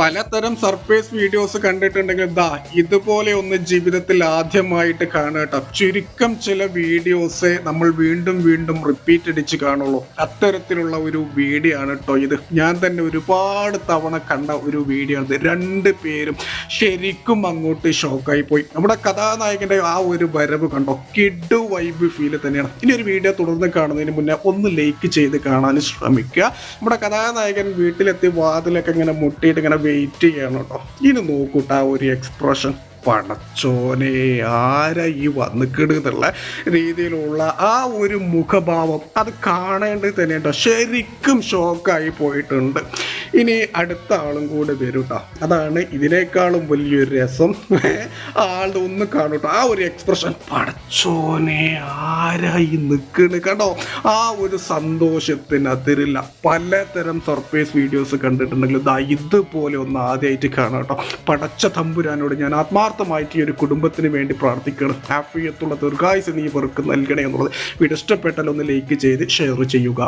പലതരം surprise videos കണ്ടിട്ടുണ്ടെങ്കിൽ ദാ ഇതുപോലെ ഒന്ന് ജീവിതത്തിൽ ആദ്യമായിട്ട് കാണട്ടോ ചുരുക്കം ചില വീഡിയോസ് നമ്മൾ വീണ്ടും വീണ്ടും റിപ്പീറ്റ് അടിച്ച് കാണുള്ളൂ. അത്തരത്തിലുള്ള ഒരു വീഡിയോ ആണ് കേട്ടോ ഇത്. ഞാൻ തന്നെ ഒരുപാട് തവണ കണ്ട ഒരു വീഡിയോ ആണ് രണ്ട് പേരും ശരിക്കും അങ്ങോട്ട് ഷോക്കായി പോയി. നമ്മുടെ കഥാനായകന്റെ ആ ഒരു വരവ് കണ്ടോ? കിഡു വൈബ് ഫീൽ തന്നെയാണ്. ഇനി ഒരു വീഡിയോ തുടർന്ന് കാണുന്നതിന് മുന്നേ ഒന്ന് ലൈക്ക് ചെയ്ത് കാണാൻ ശ്രമിക്കുക. നമ്മുടെ കഥാനായകൻ വീട്ടിലെത്തി വാതിലൊക്കെ ഇങ്ങനെ മുട്ടിയിട്ട് ഇങ്ങനെ വെയിറ്റ് ചെയ്യണം കേട്ടോ ഇനി നോക്കൂട്ടാ ഒരു എക്സ്പ്രഷൻ പടച്ചോനെ ആരാ ഈ വന്നിക്കിടുന്നുള്ള രീതിയിലുള്ള ആ ഒരു മുഖഭാവം അത് കാണേണ്ടത് തന്നെ കേട്ടോ. ശരിക്കും ഷോക്കായി പോയിട്ടുണ്ട്. ഇനി അടുത്ത ആളും കൂടെ വരും കേട്ടോ അതാണ് ഇതിനേക്കാളും വലിയൊരു രസം. ആളുടെ ഒന്ന് കാണും ആ ഒരു എക്സ്പ്രഷൻ പടച്ചോനെ ആരായി നിൽക്കണ് കേട്ടോ ആ ഒരു സന്തോഷത്തിന് അതിരില്ല പലതരം സർപ്രൈസ് വീഡിയോസ് കണ്ടിട്ടുണ്ടെങ്കിൽ ഇതുപോലെ ഒന്ന് ആദ്യമായിട്ട് കാണാം കേട്ടോ പടച്ച തമ്പുരാനോട് ഞാൻ ആത്മാർത്ഥമായിട്ട് ഈ ഒരു കുടുംബത്തിന് വേണ്ടി പ്രാർത്ഥിക്കണം ഹാഫിയത്തുള്ള ദീർഘായുസ് നീ ഇവർക്ക് നൽകണേ എന്നുള്ളത്. വീഡിയോ ഇഷ്ടപ്പെട്ടാൽ ഒന്ന് ലൈക്ക് ചെയ്ത് ഷെയർ ചെയ്യുക.